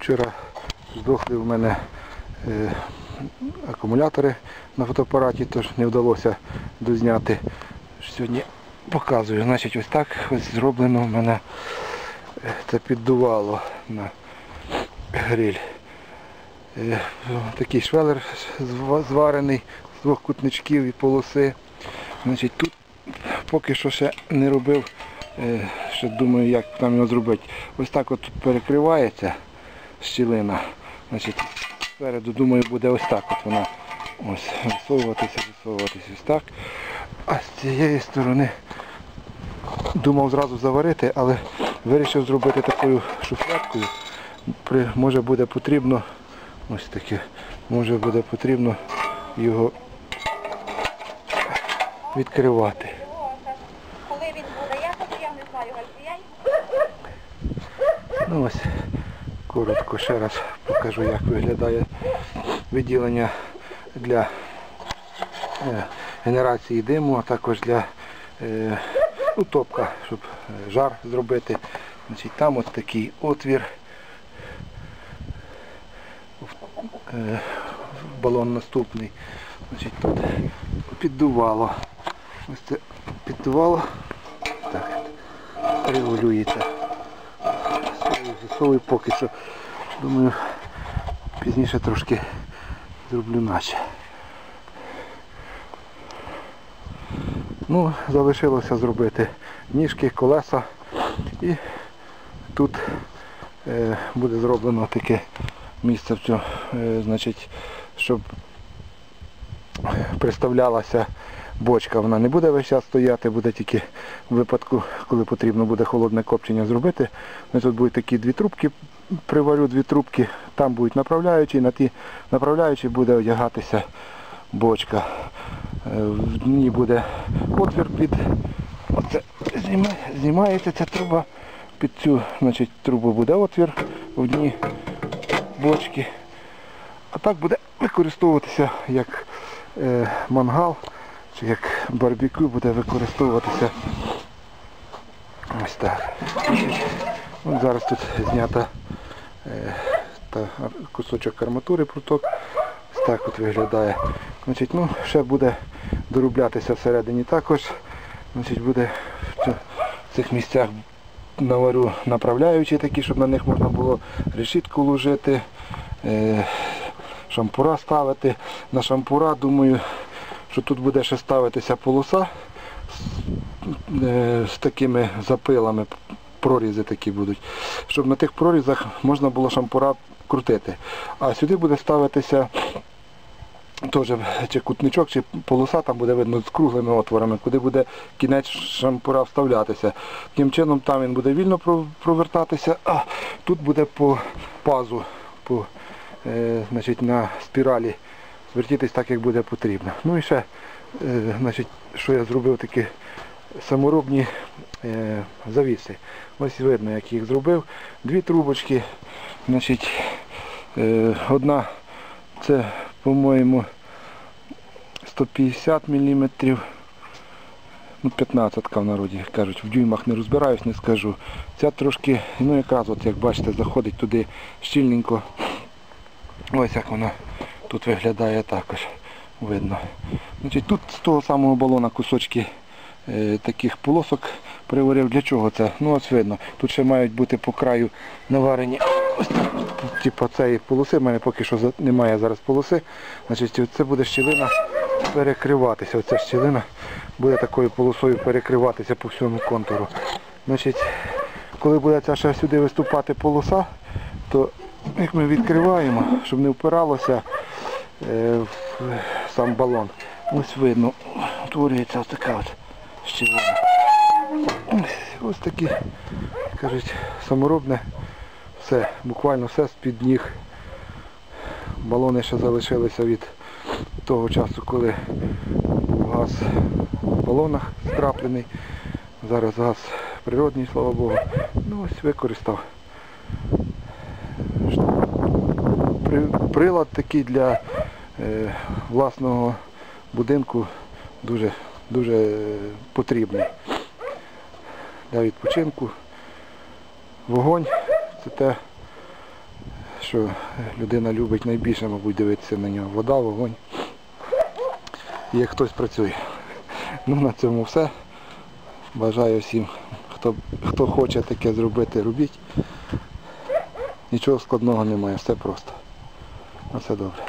Вчора здохли в мене е, акумулятори на фотоапараті, тож не вдалося дозняти. Сьогодні показую. Значить, ось так ось зроблено в мене е, це піддувало на гриль. Е, Такий швелер зварений з двох кутничків і полоси. Значить, тут поки що ще не робив, ще думаю, як там його зробити. Ось так от перекривається щілина. Значить, спереду, думаю, буде ось так от вона ось висовуватися, висовуватися ось так. А з цієї сторони думав зразу заварити, але вирішив зробити такою шуфляткою. При, може буде потрібно ось таке, може буде потрібно його відкривати. Коли він буде, я я не знаю. Ну ось коротко ще раз покажу, як виглядає виділення для е, генерації диму, а також для е, ну, топка, щоб е, жар зробити. Значить, там от такий отвір. Балон наступний. Значить, тут піддувало. Ось це піддувало. Так, регулюється. Засовую поки що. Думаю, пізніше трошки зроблю наче. Ну, залишилося зробити ніжки, колеса і тут е, буде зроблено таке місце, в цьому, е, значить, щоб приставлялася бочка. Вона не буде весь час стояти, буде тільки в випадку, коли потрібно буде холодне копчення зробити. Ну, Тут будуть такі дві трубки, приварю дві трубки, там будуть направляючі, на ті направляючі буде одягатися бочка. Е, В дні буде отвір під оце зніма- знімається ця труба. Під цю значить, трубу буде отвір в дні бочки. А так буде використовуватися як мангал чи як барбекю буде використовуватися ось так. От зараз тут знята е, та кусочок арматури пруток. Ось так от виглядає. Значить, ну, ще буде дороблятися всередині також. Значить, буде в цих місцях наварю направляючі такі, щоб на них можна було решітку ложити, е, шампура ставити. На шампура, думаю, що тут буде ще ставитися полоса з, е, з такими запилами, прорізи такі будуть, щоб на тих прорізах можна було шампура крутити. А сюди буде ставитися теж чи кутничок, чи полоса, там буде видно з круглими отворами, куди буде кінець шампура вставлятися. Таким чином там він буде вільно провертатися, а тут буде по пазу, по, значить, на спіралі звертітись так, як буде потрібно. Ну і ще, е, значить, що я зробив такі саморобні е, завіси. Ось видно, як їх зробив. Дві трубочки. Значить, е, одна це, по-моєму, 150 мм. Ну, 15 в народі кажуть, в дюймах не розбираюсь, не скажу. Ця трошки, ну якраз, от, як бачите, заходить туди щільненько. Ось як вона тут виглядає також. Видно. Значить, тут з того самого балона кусочки е, таких полосок приварив. Для чого це? Ну ось видно. Тут ще мають бути по краю наварені. Ось цієї полоси. У мене поки що немає зараз полоси. Значить, це буде щілина перекриватися. Оця щілина буде такою полосою перекриватися по всьому контуру. Значить, коли буде ця ще сюди виступати полоса, то як ми відкриваємо, щоб не впиралося е, в сам балон. Ось видно, утворюється ось така от щілина. Ось такі, кажуть, саморобне все, буквально все з-під ніг. Балони ще залишилися від того часу, коли був газ в балонах скраплений. Зараз газ природний, слава Богу. Ну ось використав. При- Прилад такий для е, власного будинку дуже, дуже потрібний. Для відпочинку. Вогонь це те, що людина любить найбільше, мабуть, дивитися на нього. Вода, вогонь. І як хтось працює. Ну на цьому все. Бажаю всім, хто, хто хоче таке зробити, робіть. Нічого складного немає, все просто. На все добре.